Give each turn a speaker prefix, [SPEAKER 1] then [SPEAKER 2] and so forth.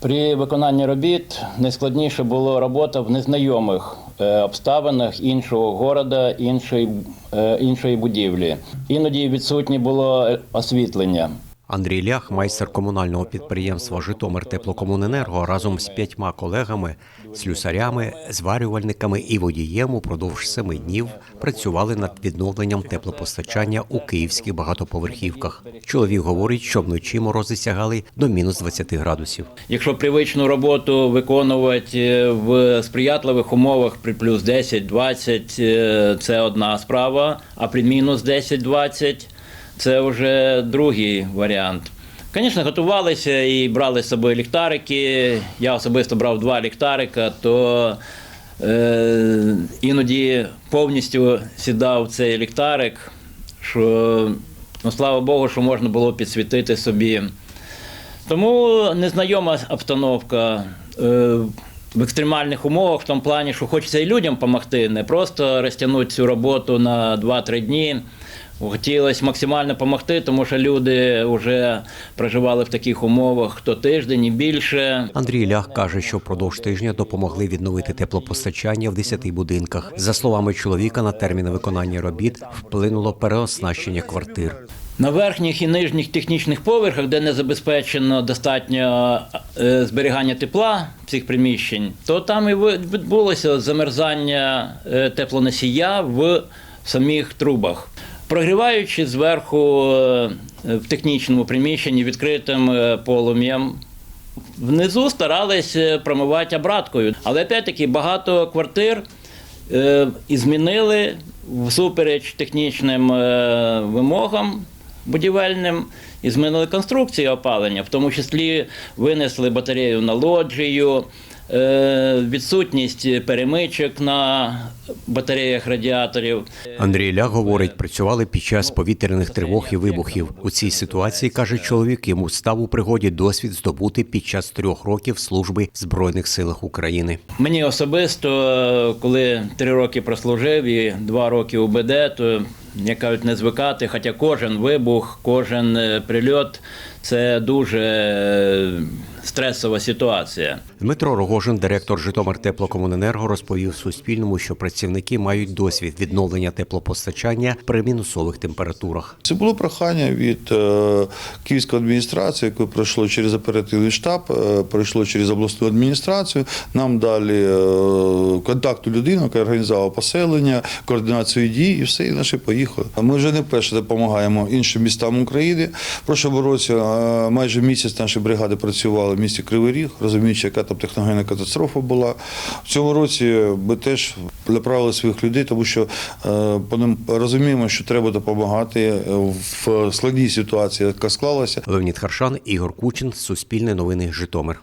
[SPEAKER 1] При виконанні робіт найскладніше було робота в незнайомих е, обставинах іншого города, іншої, е, іншої будівлі. Іноді відсутнє було е, освітлення.
[SPEAKER 2] Андрій Лях, майстер комунального підприємства Житомир Теплокомуненерго, разом з п'ятьма колегами, слюсарями, зварювальниками і водієм упродовж семи днів працювали над відновленням теплопостачання у київських багатоповерхівках. Чоловік говорить, що вночі морози сягали до мінус 20 градусів.
[SPEAKER 1] Якщо привичну роботу виконувати е, в сприятливих умовах при плюс 10-20, е, це одна справа, а при мінус 10-20 це вже другий варіант. Звісно, готувалися і брали з собою ліхтарики. Я особисто брав два ліхтарика, то е, іноді повністю сідав цей ліхтарик, що ну, слава Богу, що можна було підсвітити собі. Тому незнайома обстановка е, в екстремальних умовах, в тому плані, що хочеться і людям допомогти, не просто розтягнути цю роботу на 2-3 дні. Хотілося максимально допомогти, тому що люди вже проживали в таких умовах хто тиждень і більше.
[SPEAKER 2] Андрій Лях каже, що впродовж тижня допомогли відновити теплопостачання в 10 будинках. За словами чоловіка, на терміни виконання робіт вплинуло переоснащення квартир.
[SPEAKER 1] На верхніх і нижніх технічних поверхах, де не забезпечено достатньо е, зберігання тепла цих приміщень, то там і відбулося замерзання е, теплоносія в самих трубах. Прогріваючи зверху е, в технічному приміщенні відкритим е, полум'ям, внизу старались е, промивати обраткою. Але опять-таки багато квартир і змінили всупереч технічним вимогам будівельним і змінили конструкцію опалення, в тому числі винесли батарею на лоджію, відсутність перемичок на батареях радіаторів.
[SPEAKER 2] Андрій Лях говорить, працювали під час повітряних тривог і вибухів. У цій ситуації каже чоловік, йому став у пригоді досвід здобути під час трьох років служби в збройних силах України.
[SPEAKER 1] Мені особисто, коли три роки прослужив і два роки УБД, то як кажуть, не звикати, хоча кожен вибух, кожен е, прильот це дуже е, стресова ситуація.
[SPEAKER 2] Дмитро Рогожин, директор Житомир Теплокомуненерго, розповів Суспільному, що працівники мають досвід відновлення теплопостачання при мінусових температурах.
[SPEAKER 3] Це було прохання від е, Київської адміністрації, яке пройшло через оперативний штаб, е, пройшло через обласну адміністрацію. Нам дали е, контакту людину, яка організувала поселення, координацію дій і все, і наші поїхали. Ми вже не вперше допомагаємо іншим містам України. В прошлому році майже місяць наші бригади працювали в місті Кривий Ріг, розуміючи, яка там техногенна катастрофа була. В цьому році ми теж направили своїх людей, тому що е, розуміємо, що треба допомагати е, в складній ситуації, яка склалася.
[SPEAKER 2] Леонід Харшан, Ігор Кучин, Суспільне новини, Житомир.